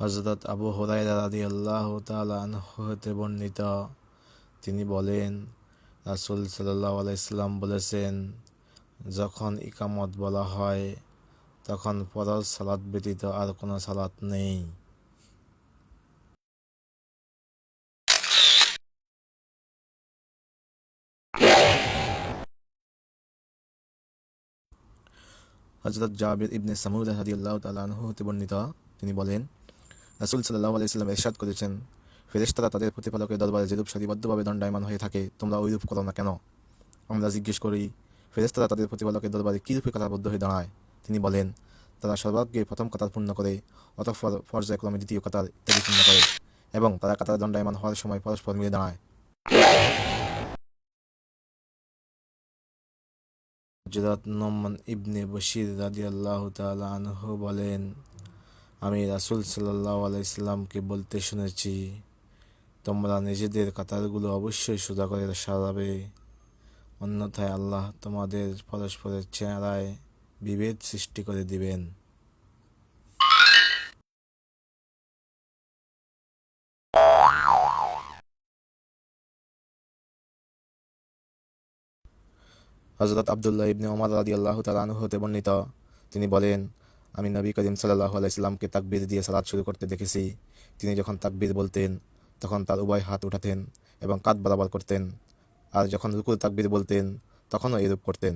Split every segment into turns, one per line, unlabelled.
হজরত আবু হুরায়রা রাদিয়াল্লাহু আল্লাহ হতে বর্ণিত। তিনি বলেন, রাসুল সাল্লাল্লাহু আলাইহি সাল্লাম বলেছেন, যখন ইকামত বলা হয়, তখন ফরজ সালাত ব্যতীত আর কোনো সালাত নেই। হজরত জাবির ইবনে সামুদ রাদিয়াল্লাহু তাআলা আনহু হতে বর্ণিত। তিনি বলেন রাসূল সাল্লাল্লাহু আলাইহি সাল্লাম ইরশাদ করেছেন, ফেরেশতারা তাদের প্রতিপালকের দরবারে যেরূপ সারিবদ্ধভাবে দণ্ডায়মান হয়ে থাকে, তোমরা ওইরূপ করো না কেন? আমরা জিজ্ঞেস করি, ফেরেশতারা তাদের প্রতিপালকের দরবারে কীরূপে কাতারবদ্ধ হয়ে দাঁড়ায়? তিনি বলেন, তারা সর্বাগ্যে প্রথম কাতার পূর্ণ করে, অতঃপর পর্যায়ক্রমে দ্বিতীয় কাতার ইত্যাদি পূর্ণ করে এবং তারা কাতার দণ্ডায়মান হওয়ার সময় পরস্পর মিলে দাঁড়ায়। হজরত নোমান ইবনে বশির রাদিয়াল্লাহু তাআলা আনহু বলেন আমি রাসূল সাল্লাল্লাহু আলাইহি সাল্লামকে বলতে শুনেছি, তোমরা নিজেদের কাতারগুলো অবশ্যই সোজা করে সারাবে অন্যথায় আল্লাহ তোমাদের পরস্পরের চেহারায় বিভেদ সৃষ্টি করে দিবেন। হজরত আবদুল্লাহ ইবনে ওমর রাদি আল্লাহ তালানু হতে বর্ণিত। তিনি বলেন আমি নবী করিম সাল্লাহ আলাইসাল্লামকে তাকবির দিয়ে সালাদ শুরু করতে দেখেছি। তিনি যখন তাকবির বলতেন, তখন তার উভয় হাত উঠাতেন এবং কাঁধ বরাবর করতেন। আর যখন রুকুর তাকবির বলতেন, তখনও এরূপ করতেন।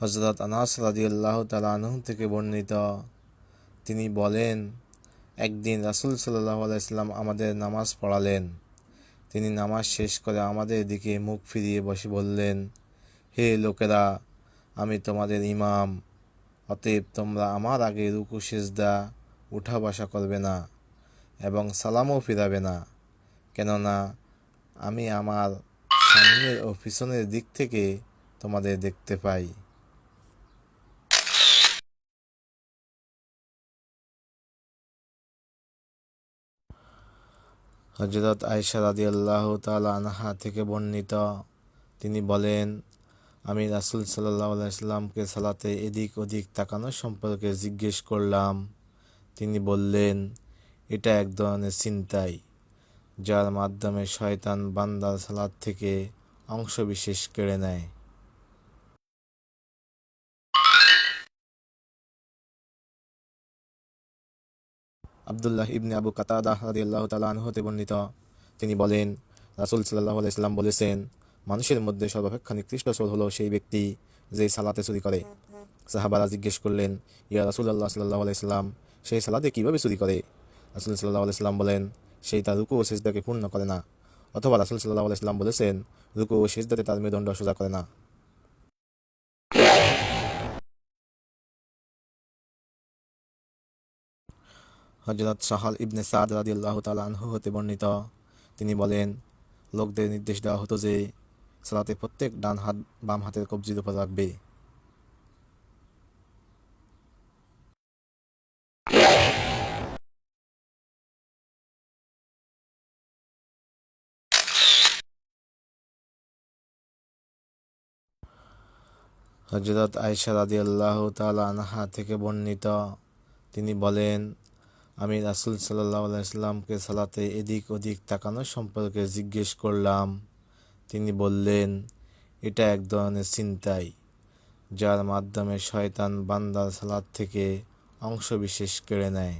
হজরত আনাস রাদিয়াল্লাহু তাআলা আনহু থেকে বর্ণিত, তিনি বলেন একদিন রাসূল সাল্লাল্লাহু আলাইহি সাল্লাম আমাদের নামাজ পড়ালেন। তিনি নামাজ শেষ করে আমাদের দিকে মুখ ফিরিয়ে বসে বললেন, হে লোকেরা, আমি তোমাদের ইমাম, অতএব তোমরা আমার আগে রুকু, সেজদা, উঠা বসা করবে না এবং সালামও ফিরাবে না। কেননা আমি আমার সামনের ও পিছনের দিক থেকে তোমাদের দেখতে পাই। হজরত আয়সা রাদি আল্লাহ তালা আনহা থেকে বর্ণিত। তিনি বলেন, আমি রাসুল সাল্লাহ আলাইসাল্লামকে সালাতে এদিক ওদিক তাকানো সম্পর্কে জিজ্ঞেস করলাম। তিনি বললেন, এটা এক ধরনের চিন্তাই যার মাধ্যমে শয়তান বান্দার সালাদ থেকে অংশবিশেষ কেড়ে নেয়। আবদুল্লাহ ইবনে আবু কাতাদাহ রাদিয়াল্লাহ তাআলা আনহু হতে বর্ণিত। তিনি বলেন, রাসূল সাল্লাল্লাহু আলাইহি সাল্লাম বলেছেন, মানুষের মধ্যে সর্বাপেক্ষা নিকৃষ্ট চোর হলো সেই ব্যক্তি যে সালাতে চুরি করে। সাহাবারা জিজ্ঞেস করলেন, ইয়া রাসুল আল্লাহ আলাইহি সাল্লাম, সেই সালাতে কীভাবে চুরি করে? রাসূল সাল্লাল্লাহু আলাইহি সাল্লাম বলেন সেই তার রুকু ও সেজদাকে পূর্ণ করে না। অথবা রাসুল সাল্লাল্লাহু আলাইহি সাল্লাম বলেছেন, রুকু ও সেজদাতে তার মেরুদণ্ড সোজা করে না। হজরত সাহাল ইবনে সাদ রাদি আল্লাহ আনহু হতে বর্ণিত। তিনি বলেন, লোকদের নির্দেশ দেওয়া হতো যে সালাতে প্রত্যেক ডান হাত, বাম হাতের কবজির উপর রাখবে। হজরত আয়সা রাদি আল্লাহ আনহা থেকে বর্ণিত। তিনি বলেন আমি রাসুল সাল্লাহ আলাইসাল্লামকে সালাতে এদিক ওদিক তাকানো সম্পর্কে জিজ্ঞেস করলাম। তিনি বললেন, এটা এক ধরনের চিন্তাই যার মাধ্যমে শয়তান বান্দার সালাদ থেকে অংশ বিশেষ কেড়ে নেয়।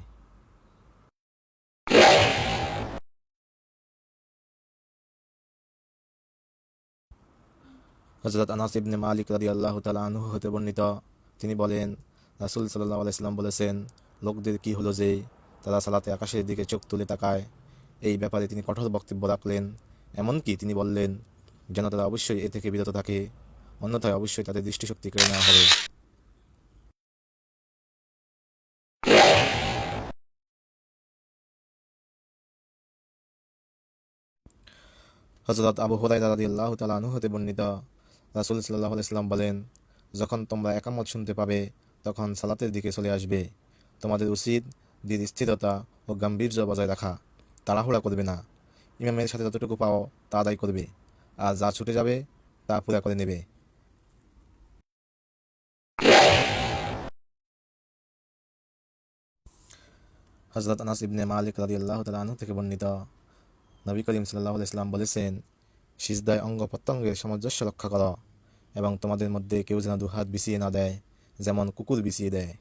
হজরত আনাস ইবনে মালিক রাদি আল্লাহ তালা আনহু হতে বর্ণিত। তিনি বলেন, রাসুল সাল্লাহ আলাইসাল্লাম বলেছেন, লোকদের কি হলো যে তারা সালাতে আকাশের দিকে চোখ তুলে তাকায়। এই ব্যাপারে তিনি কঠোর বক্তব্য রাখলেন। এমনকি তিনি বললেন, যেন তারা অবশ্যই এ থেকে বিরত থাকে। অন্যথায় অবশ্যই তাদের দৃষ্টিশক্তি কেড়ে নেওয়া হবে। হজরত আবু হুরাইরা রাদিয়াল্লাহু তাআলা আনহু হতে বর্ণিত, রাসূল সাল্লাল্লাহু আলাইহি সাল্লাম বলেন, যখন তোমরা একামত শুনতে পাবে, তখন সালাতের দিকে চলে আসবে। তোমাদের উচিত স্থিরতা ও গাম্ভীর্য বজায় রাখা। তাড়াহুড়া করবে না। ইমামের সাথে যতটুকু পাও তা আদায় করবে। আর যা ছুটে যাবে, তা পুরা করে নেবে। হজরত আনাস ইবনে মালিক রাদিয়াল্লাহু তাআলা আনহু থেকে বর্ণিত নবী করিম সাল্লাল্লাহু ইসলাম বলেছেন, সিজদায় অঙ্গ প্রত্যঙ্গের সামঞ্জস্য রক্ষা করো এবং তোমাদের মধ্যে কেউ যেন দুহাত বিছিয়ে না দেয়, যেমন কুকুর বিছিয়ে দেয়।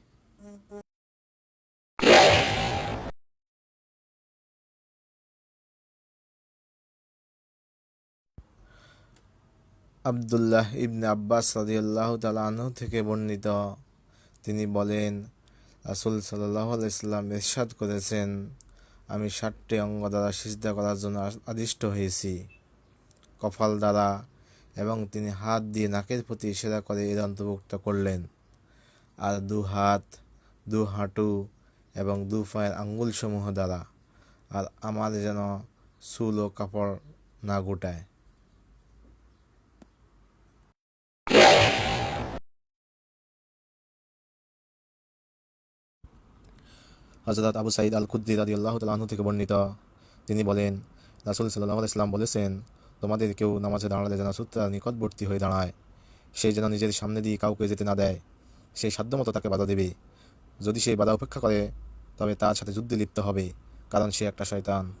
আবদুল্লাহ ইবনে আব্বাস রাদিয়াল্লাহু তাআলা আনহু থেকে বর্ণিত। তিনি বলেন, রাসূল সাল্লাল্লাহু আলাইহি সাল্লাম ইরশাদ করেছেন, আমি ষাটটি অঙ্গ দ্বারা সিজদা করার জন্য আদিষ্ট হয়েছি। কপাল দ্বারা এবং তিনি হাত দিয়ে নাকের প্রতি ইশারা করে এর অন্তর্ভুক্ত করলেন। আর দু হাত, দু হাঁটু এবং দু পায়ের আঙ্গুলসমূহ দ্বারা। আর আমার যেন চুল ও কাপড় না গোটায়। হজরত আবু সাইদ আল কুদ্দি রাদি আল্লাহ তালাহু থেকে বর্ণিত। তিনি বলেন, রাসুল সাল্লাহ ইসলাম বলেছেন, তোমাদের কেউ নামাজে দাঁড়ালে যেন সুত্রা নিকটবর্তী হয়ে দাঁড়ায়। সে যেন নিজের সামনে দিয়ে কাউকে যেতে না দেয়। সেই সাধ্যমতো তাকে বাধা দেবে। যদি সে বাধা উপেক্ষা করে, তবে তার সাথে যুদ্ধে লিপ্ত হবে, কারণ সে একটা শয়তান।